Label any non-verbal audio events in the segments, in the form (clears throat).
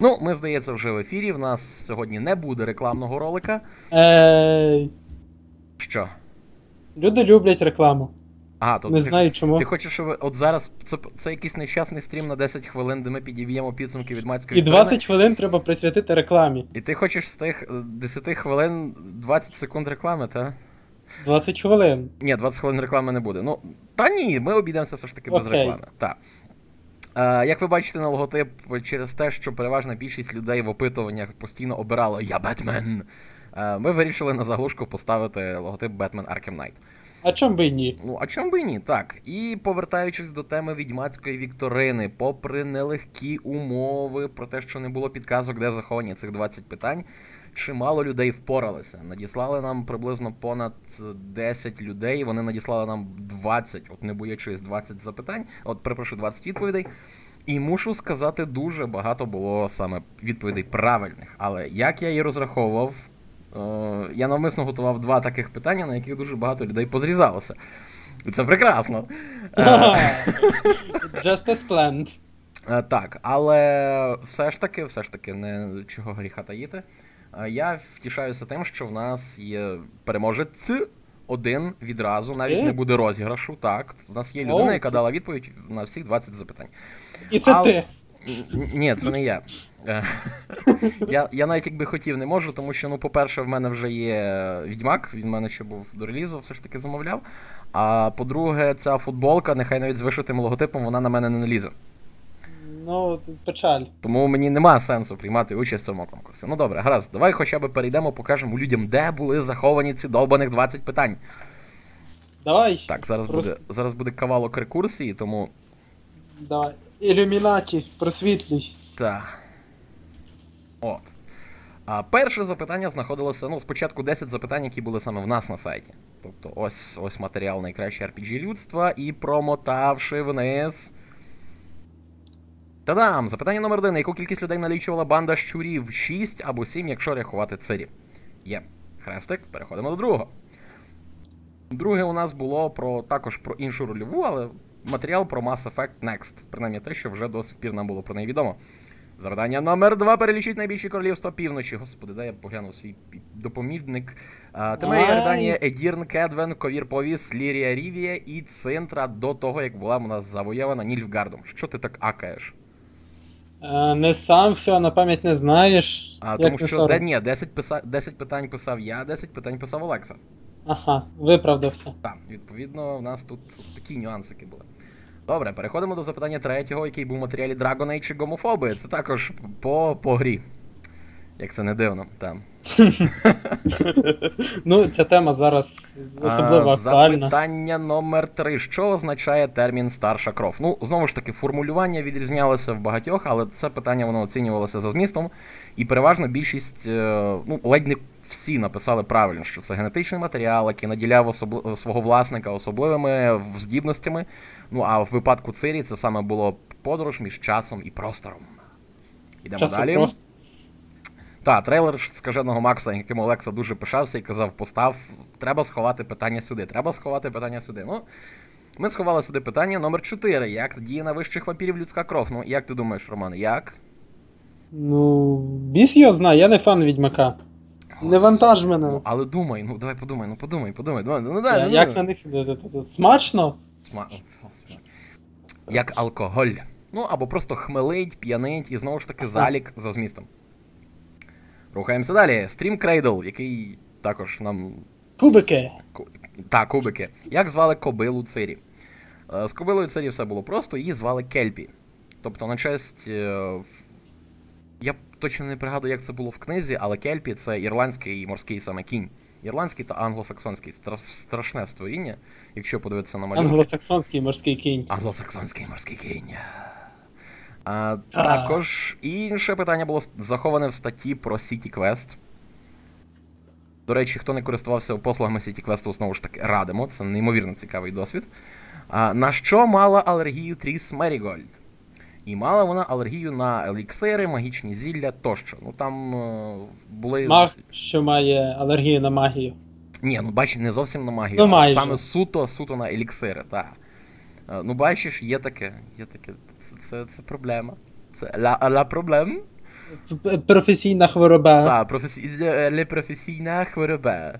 Ну, ми, здається, вже в ефірі. В нас сьогодні не буде рекламного ролика. Ей, Що? люди люблять рекламу. А, то Не ти, знаю чому. ти хочеш, щоб от зараз це, це якийсь нещасний стрім на 10 хвилин, де ми підіб'ємо підсумки від матської І 20 хвилин треба присвятити рекламі. І ти хочеш з тих е, 10 хвилин 20 секунд реклами, та? 20 хвилин. Ні, 20 хвилин реклами не буде. Ну, та ні, ми обійдемося все ж таки без реклами. Так. Як ви бачите на логотип, через те, що переважна більшість людей в опитуваннях постійно обирала Я Бетмен. Ми вирішили на заглушку поставити логотип Batman Arkham Knight. А чом би і ні? Ну, а чому би і ні? Так. І повертаючись до теми відьмацької вікторини, попри нелегкі умови, про те, що не було підказок, де заховані цих 20 питань, чимало людей впоралися. Надіслали нам приблизно понад 10 людей, вони надіслали нам 20, от не боячись 20 запитань, от перепрошую, 20 відповідей. І мушу сказати, дуже багато було саме відповідей правильних. Але як я і розраховував, Е, я навмисно готував два таких питання, на яких дуже багато людей позрізалося. Це прекрасно. Е, (laughs) Just as planned. е, Так, але все ж таки, все ж таки, не чого гріха таїти. Е, Я втішаюся тим, що в нас є переможець один відразу, навіть Ти? не буде розіграшу. Так, в нас є людина, О, яка дала відповідь на всіх 20 запитань. І це А- ти. Ні, це не я. Е, (laughs) я. Я навіть якби хотів, не можу, тому що, ну, по-перше, в мене вже є відьмак, він в мене ще був до релізу, все ж таки замовляв. А по-друге, ця футболка, нехай навіть з вишитим логотипом, вона на мене не налізе. Ну, печаль. Тому мені нема сенсу приймати участь в цьому конкурсі. Ну добре, гаразд, давай хоча б перейдемо, покажемо людям, де були заховані ці довбаних 20 питань. Давай. Так, зараз Просто- буде зараз буде кавалок рекурсії, тому. Давай. Ілюмінаті, просвітлюй. Так. От. А перше запитання знаходилося, ну, спочатку 10 запитань, які були саме в нас на сайті. Тобто ось ось матеріал найкраще RPG людства, і промотавши вниз. Та-дам! Запитання номер один. Яку кількість людей налічувала банда щурів? 6 або 7, якщо рахувати цирі? Є. Хрестик, переходимо до другого. Друге у нас було про також про іншу рольову, але матеріал про Mass Effect Next. Принаймні те, що вже до сих пір нам було про неї відомо. Завдання номер два перелічить найбільші королівства півночі. Господи, дай я погляну свій допомірник. Темерія. Реданія, Едірн, Кедвен, Ковір Повіс, Лірія Рівія і Цинтра до того, як була у нас завоєвана Нільфгардом. Що ти так акаєш? Е, не сам все, на пам'ять не знаєш. А, Як тому не що сором. де, ні, 10, писа... 10 питань писав я, 10 питань писав Олекса. Ага, виправдався. Так, відповідно, в нас тут такі нюансики були. Добре, переходимо до запитання третього, який був в матеріалі Dragon Age і гомофоби. Це також по, по грі. Як це не дивно, там. (laughs) ну, ця тема зараз особливо актуальна. Запитання номер три. Що означає термін старша кров? Ну, знову ж таки, формулювання відрізнялося в багатьох, але це питання воно оцінювалося за змістом. І переважно більшість, е, ну, ледь не всі написали правильно, що це генетичний матеріал, який наділяв особли... свого власника особливими здібностями. Ну, а в випадку Цирі це саме було подорож між часом і простором. Ідемо Часу далі. просто. Так, трейлер скаженого Макса, яким Олекса дуже пишався і казав, постав, треба сховати питання сюди, треба сховати питання сюди. Ну, ми сховали сюди питання номер 4. Як діє на вищих вампірів людська кров? Ну, як ти думаєш, Роман, як? Ну, біс його знає, я не фан відьмака. Не вантаж мене. Ну, але думай, ну давай подумай, ну подумай, подумай. Ну, ну, Я- дай, ну, Як ну. на них. Смачно? Сма- О, Господи. Як алкоголь. Ну, або просто хмелить, п'янить і знову ж таки залік за змістом. Рухаємося далі. Стрім Крейдл, який також нам Кубики. Ку- Та, кубики. Як звали кобилу Цирі? Е, З кобилою Цирі все було просто, її звали Кельпі. Тобто, на честь. е, Я точно не пригадую, як це було в книзі, але Кельпі це ірландський морський саме кінь. Ірландський та англосаксонський. Страшне створіння, якщо подивитися на малюнки. Англосаксонський морський кінь. Англосаксонський морський кінь. А, А. також інше питання було заховане в статті про City Quest. До речі, хто не користувався послугами City Quest, знову ж таки радимо. Це неймовірно цікавий досвід. А, на що мала алергію Тріс Мерігольд? І мала вона алергію на еліксири, магічні зілля тощо. Ну там е, були. Маг, що має алергію на магію. Ні, ну бачиш, не зовсім на магію, Ну, а майже. саме суто, суто на еліксири, так. Е, Ну, бачиш, є таке, є таке. Це, це, це проблема. Це ла, проблем. Професійна хвороба. Так, професі... е, професійна хвороба.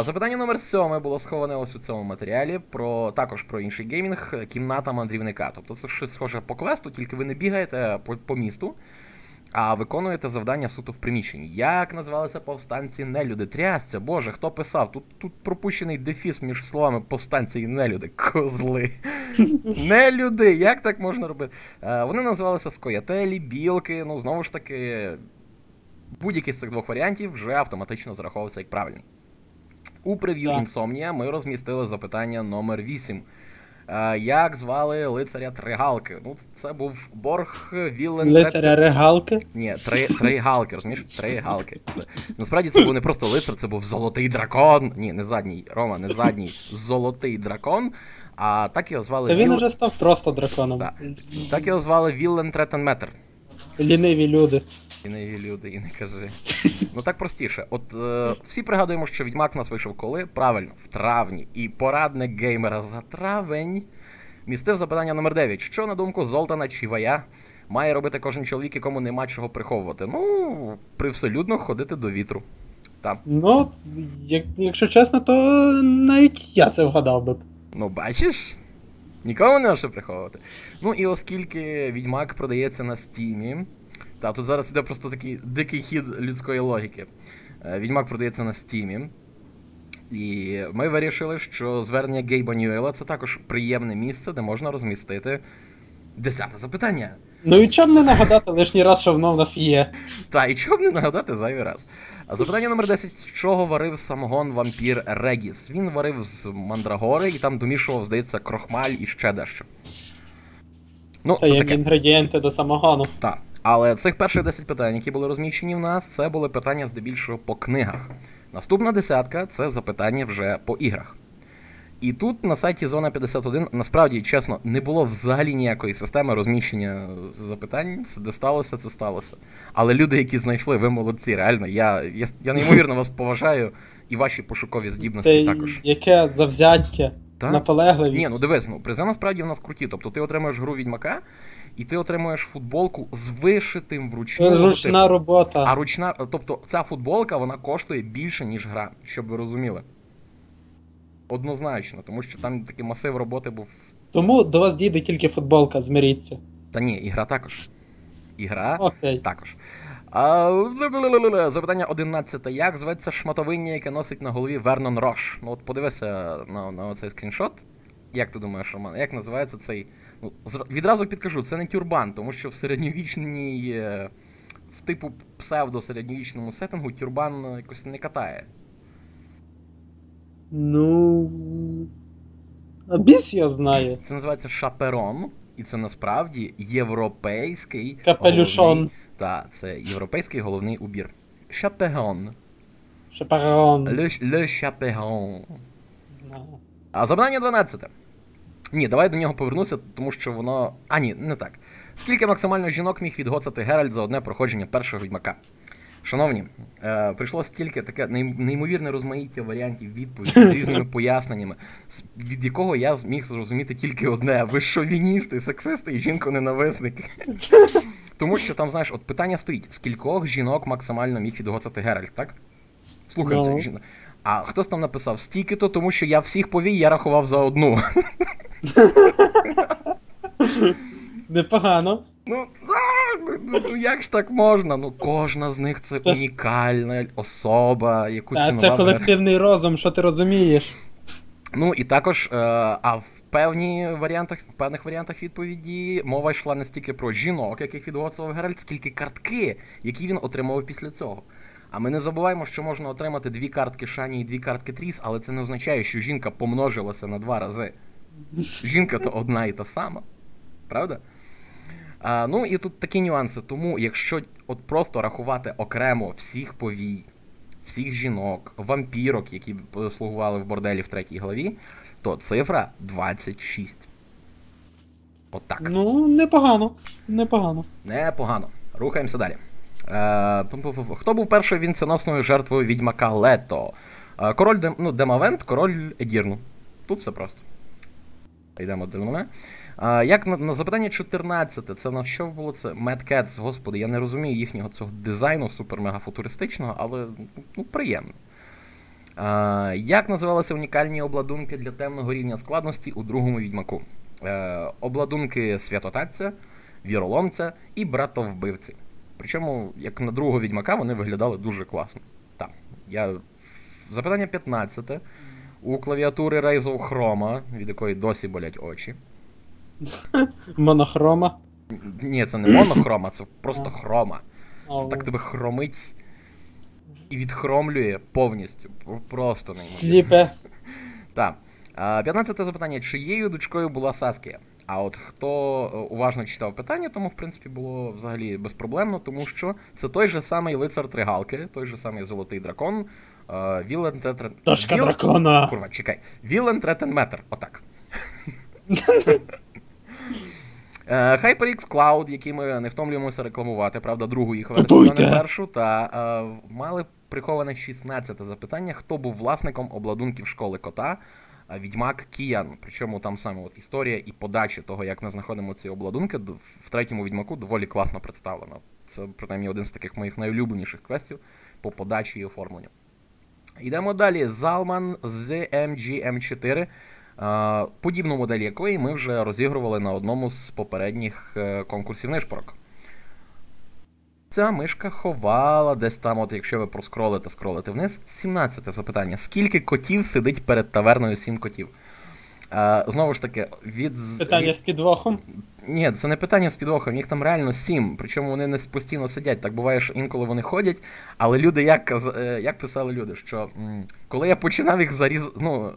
Запитання номер 7 було сховане ось у цьому матеріалі про також про інший геймінг кімната мандрівника. Тобто це щось схоже по квесту, тільки ви не бігаєте по, по місту, а виконуєте завдання суто в приміщенні. Як називалися повстанці нелюди? Трясця, боже, хто писав? Тут, тут пропущений дефіс між словами повстанці і нелюди. Козли. Нелюди, як так можна робити? Е, Вони називалися скоятелі, білки, ну знову ж таки, будь-який з цих двох варіантів вже автоматично зараховується як правильний. У прев'ю. Insomnia ми розмістили запитання номер 8. Е, Як звали лицаря Тригалки? Ну, це був Борг Віллен Лицаря регалки. ні, три, три розумієш? Три галки. Це, насправді це був не просто лицар, це був золотий дракон. Ні, не задній, Рома, не задній, золотий дракон. А так його звали Та він Віл... уже став просто драконом. Да. Так його звали Віллен Третенметр. Ліниві люди. І не люди, і не кажи. Ну так простіше. От е, всі пригадуємо, що відьмак у нас вийшов коли? Правильно, в травні. І порадник геймера за травень містив запитання номер 9. Що, на думку Золтана Чівая, має робити кожен чоловік, якому нема чого приховувати? Ну, привселюдно ходити до вітру. Там. Ну, як, якщо чесно, то навіть я це вгадав би. Ну, бачиш? Нікому нема що приховувати. Ну і оскільки відьмак продається на стімі. Та тут зараз іде просто такий дикий хід людської логіки. Е, Відьмак продається на стімі. І ми вирішили, що звернення Гейба Ньюела це також приємне місце, де можна розмістити десяте запитання. Ну і чому не нагадати лишній раз, що воно в нас є. Та, і б не нагадати зайвий раз. А запитання номер 10. З чого варив самогон вампір Регіс? Він варив з мандрагори і там домішував, здається, крохмаль і ще дещо. Ну, це Таємні таке. інгредієнти до самогону. Так. Але цих перших 10 питань, які були розміщені в нас, це були питання здебільшого по книгах. Наступна десятка це запитання вже по іграх. І тут на сайті Зона 51 насправді, чесно, не було взагалі ніякої системи розміщення запитань. Це де сталося, це сталося. Але люди, які знайшли, ви молодці, реально. Я, я, я неймовірно вас поважаю і ваші пошукові здібності Це також. яке завзяття, Та? наполегливість. Ні, ну дивись, ну призи насправді в нас круті. Тобто ти отримуєш гру відьмака, і ти отримуєш футболку з вишитим вручну. Ручна логотипом. робота. А ручна, тобто ця футболка вона коштує більше, ніж гра, щоб ви розуміли. Однозначно, тому що там такий масив роботи був. Тому до вас дійде тільки футболка, змиріться. Та ні, ігра також. Ігра Окей. також. А. Запитання 11. Як зветься шматовиння, яке носить на голові Вернон Рош? Ну от подивися на, на цей скріншот. Як ти думаєш, Роман, як називається цей. Ну, відразу підкажу, це не тюрбан, тому що в середньовічній. е, В типу псевдо-середньовічному сеттингу тюрбан якось не катає. Ну. А біс я знаю. Це називається шаперон, і це насправді європейський. Капелюшон. головний- Та, це європейський головний убір. Шаперон. Шаперон. Le, le chaperon. Да. А завдання 12. Ні, давай до нього повернуся, тому що воно. А, ні, не так. Скільки максимально жінок міг відгоцати Геральт за одне проходження першого відьмака? Шановні, е, прийшло стільки таке неймовірне розмаїття варіантів відповіді з різними (laughs) поясненнями, від якого я зміг зрозуміти тільки одне: ви шовіністи, сексисти і жінко-ненависники. (laughs) Тому що там, знаєш, от питання стоїть: скількох жінок максимально міг відгоцати Геральт, так? Слухай Ну. цих жінок. А хтось там написав стільки-то, тому що я всіх повій, я рахував за одну. (laughs) Непогано. Ну, ну, ну, ну як ж так можна? Ну кожна з них це унікальна особа, яку А це колективний розум, що ти розумієш. Ну і також, е, а в певні варіантах, в певних варіантах відповіді мова йшла не стільки про жінок, яких відгоцував Геральт, скільки картки, які він отримав після цього. А ми не забуваємо, що можна отримати дві картки Шані і дві картки Тріс, але це не означає, що жінка помножилася на два рази. Жінка то одна і та сама. Правда? А, ну і тут такі нюанси. Тому, якщо от просто рахувати окремо всіх повій, всіх жінок, вампірок, які б слугували в борделі в третій главі, то цифра 26. От так. Ну, непогано. Непогано. Непогано. Рухаємося далі. Е. Хто був першою вінценосною жертвою відьмака Лето? Е, король Дем... ну, Демавент, король Едірну. Тут все просто. Йдемо до мене. Як на, на запитання 14, це на що було це? Mad Cats, господи, я не розумію їхнього цього дизайну супер-мега-футуристичного, але ну, приємно. Як називалися унікальні обладунки для темного рівня складності у другому відьмаку? Е, обладунки святотатця, віроломця і братовбивці. Причому, як на другого відьмака, вони виглядали дуже класно. Так, я. Запитання 15. У клавіатури Razer Chroma, від якої досі болять очі. (laughs) Монохрома. Ні, це не монохрома, це просто хрома. Це так тебе хромить і відхромлює повністю. Просто неймовірно. Сліпе. (laughs) Так. 15 запитання. Чиєю дочкою була Саскія? А от хто е, уважно читав питання, тому в принципі було взагалі безпроблемно, тому що це той же самий лицар Тригалки, той же самий золотий дракон. е, Вілен Тетр... Дошка Віл- дракона. Курва, чекай. Вілен Третенметр. Отак. (laughs) Е, HyperX Cloud, який ми не втомлюємося рекламувати, правда, другу їх версію, а не першу. Та е, мали приховане 16 запитання, хто був власником обладунків школи кота. е, Відьмак Кіян. Причому там саме от історія і подача того, як ми знаходимо ці обладунки, в третьому відьмаку доволі класно представлено. Це принаймні один з таких моїх найулюбленіших квестів по подачі і оформленню. Йдемо далі. Залман з MGM4. Е, Подібну модель якої ми вже розігрували на одному з попередніх е, конкурсів нишпорок. Ця мишка ховала десь там, от якщо ви проскролите, скролите вниз. 17 запитання. Скільки котів сидить перед таверною 7 котів? Е, знову ж таки, від. Питання від... з підвохом. Ні, це не питання з підвохом, їх там реально сім. Причому вони не постійно сидять. Так буває, що інколи вони ходять. Але люди, як, е, як писали люди, що коли я починав їх заріз... ну,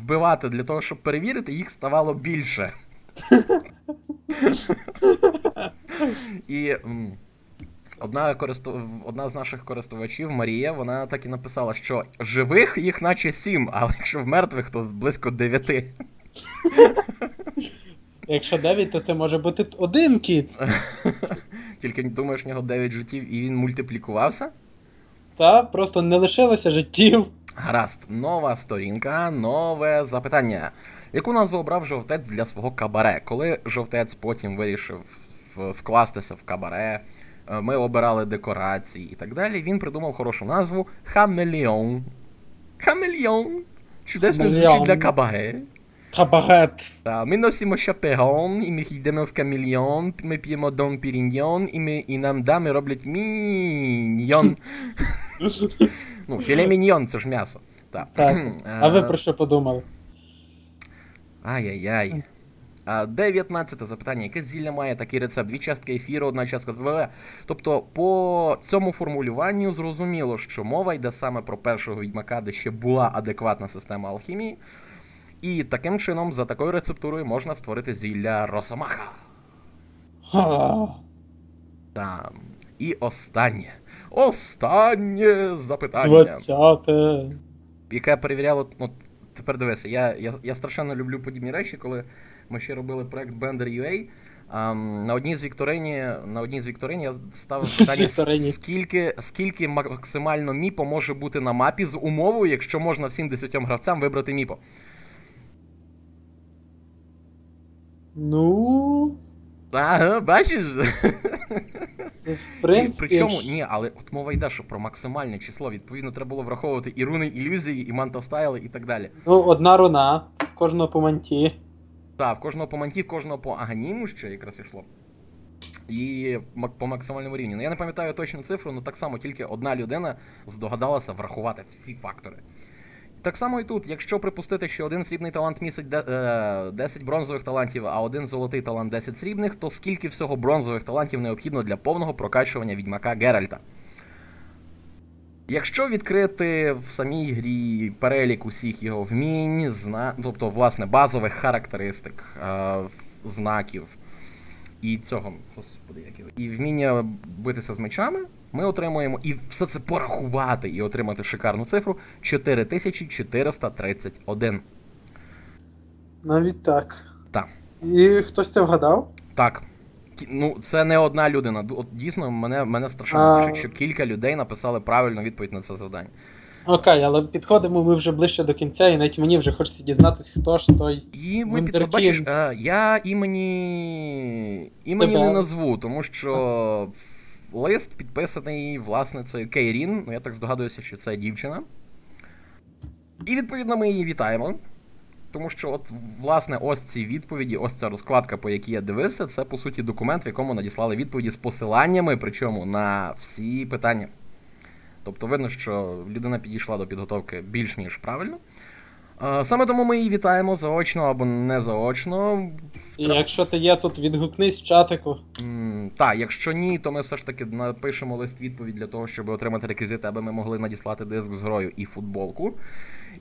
вбивати для того, щоб перевірити, їх ставало більше. (laughs) І одна, користу... одна з наших користувачів, Марія, вона так і написала, що живих їх наче сім, але якщо в мертвих, то близько дев'яти. Якщо 9, то це може бути один кіт. Тільки думаєш, в нього 9 життів і він мультиплікувався? Та просто не лишилося життів. Гаразд, нова сторінка, нове запитання. Яку назву обрав жовтець для свого кабаре? Коли жовтець потім вирішив вкластися в кабаре, ми обирали декорації і так далі. Він придумав хорошу назву Хамелеон. Хамелеон. Чудесно звучить для кабаре. Кабагет. Та, ми носимо шаперон, і ми йдемо в камільйон, ми п'ємо дом піріньйон, і, ми, і нам дами роблять міньйон. Ну, (laughs) філе міньйон, це ж м'ясо. Так. Так. (clears throat) А ви Е, про що подумали? Ай-яй-яй. А, 19 запитання. Яке зілля має такий рецепт? Дві частки ефіру, одна частка ВВ. Тобто, по цьому формулюванню зрозуміло, що мова йде саме про першого відьмака, де ще була адекватна система алхімії. І таким чином, за такою рецептурою, можна створити зілля Росомаха. Ха. Там. І останнє. Останнє запитання. Двадцяте. яке перевіряло. Ну, тепер дивися, я, я, я страшенно люблю подібні речі, коли ми ще робили проект Bender.ua. ам, на одній з вікторині, на одній з вікторин я ставив (laughs) питання, скільки, скільки максимально міпо може бути на мапі з умовою, якщо можна всім 10 гравцям вибрати міпо. Ну. Ага, бачиш? В І причому, ні, але от мова йде, що про максимальне число. Відповідно, треба було враховувати і руни ілюзії, і мантастайли, і так далі. Ну, одна руна в кожного по манті. Так, в кожного по манті, в кожного по аганіму ще якраз йшло. І по максимальному рівні. Ну я не пам'ятаю точну цифру, але так само тільки одна людина здогадалася врахувати всі фактори. Так само і тут, якщо припустити, що один срібний талант містить е, 10 бронзових талантів, а один золотий талант 10 срібних, то скільки всього бронзових талантів необхідно для повного прокачування відьмака Геральта? Якщо відкрити в самій грі перелік усіх його вмінь, зна... тобто, власне, базових характеристик, е, знаків і цього, господи, як його, і вміння битися з мечами, ми отримуємо і все це порахувати і отримати шикарну цифру 4431. Навіть так. Так. І хтось це вгадав? Так. Ну, це не одна людина. От дійсно, мене, мене страшенно А. тішить, що кілька людей написали правильну відповідь на це завдання. Окей, але підходимо ми вже ближче до кінця, і навіть мені вже хочеться дізнатися, хто ж той. І ми під... Бачиш, е, я імені імені Тебе. не назву, тому що лист підписаний власницею Кейрін. Ну я так здогадуюся, що це дівчина. І відповідно ми її вітаємо. Тому що, от, власне, ось ці відповіді, ось ця розкладка, по якій я дивився, це по суті документ, в якому надіслали відповіді з посиланнями, причому на всі питання. Тобто видно, що людина підійшла до підготовки більш ніж правильно. Е, Саме тому ми її вітаємо заочно або не заочно. І якщо ти є тут, відгукнись в чатику. М, Так, якщо ні, то ми все ж таки напишемо лист відповідь для того, щоб отримати реквізити, аби ми могли надіслати диск з грою і футболку.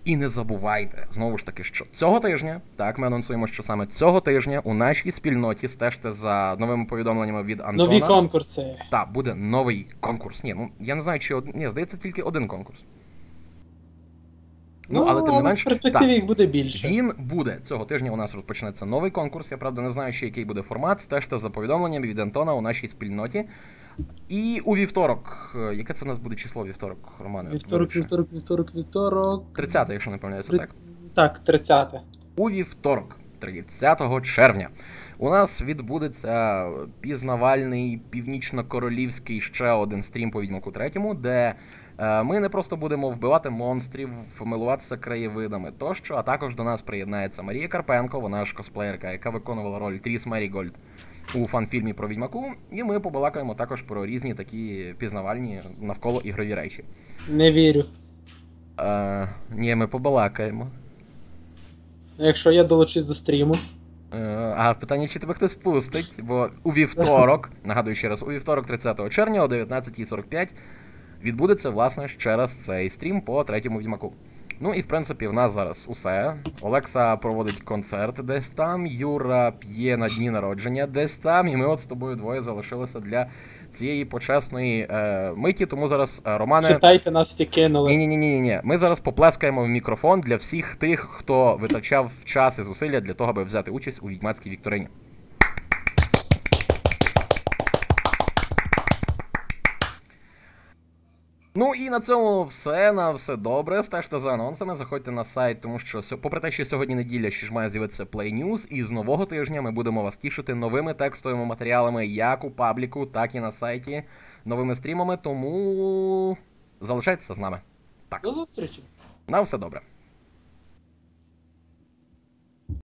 І не забувайте, знову ж таки, що цього тижня, так, ми анонсуємо, що саме цього тижня у нашій спільноті стежте за новими повідомленнями від Антона. Нові конкурси. Так, буде новий конкурс. Ні, ну я не знаю, чи од... Ні, здається, тільки один конкурс. Ну, але тим не менш, в перспективі їх буде більше. Він буде цього тижня. У нас розпочнеться новий конкурс. Я правда не знаю, ще який буде формат. Стежте за повідомленнями від Антона у нашій спільноті. І у вівторок. е, Яке це у нас буде число вівторок, Романе? Вівторок, вівторок, вівторок, вівторок. 30, якщо не помиляюся, Три- так. Так, 30. У вівторок, 30 червня, у нас відбудеться пізнавальний північно-королівський ще один стрім по відьмаку третьому, де ми не просто будемо вбивати монстрів, милуватися краєвидами тощо, а також до нас приєднається Марія Карпенко, вона ж косплеєрка, яка виконувала роль Тріс Мерігольд у фанфільмі про відьмаку. І ми побалакаємо також про різні такі пізнавальні навколо ігрові речі. Не вірю. Е, ні, ми побалакаємо. Якщо я долучусь до стріму. Е, А питання, чи тебе хтось пустить, бо у вівторок, нагадую ще раз, у вівторок 30 червня о 19.45 відбудеться, власне, ще раз цей стрім по третьому відьмаку. Ну і в принципі в нас зараз усе. Олекса проводить концерт десь там, Юра п'є на дні народження десь там, і ми от з тобою двоє залишилися для цієї почесної е, миті. Тому зараз е, Романе. Читайте, нас всі кинули. Ні, ні, ні, ні, ні. Ми зараз поплескаємо в мікрофон для всіх тих, хто витрачав час і зусилля для того, аби взяти участь у відьмацькій вікторині. Ну і на цьому все. На все добре. Стежте за анонсами, заходьте на сайт, тому що попри те, що сьогодні неділя, ще ж має з'явитися Play News, і з нового тижня ми будемо вас тішити новими текстовими матеріалами як у пабліку, так і на сайті, новими стрімами. Тому залишайтеся з нами. Так. До зустрічі. На все добре.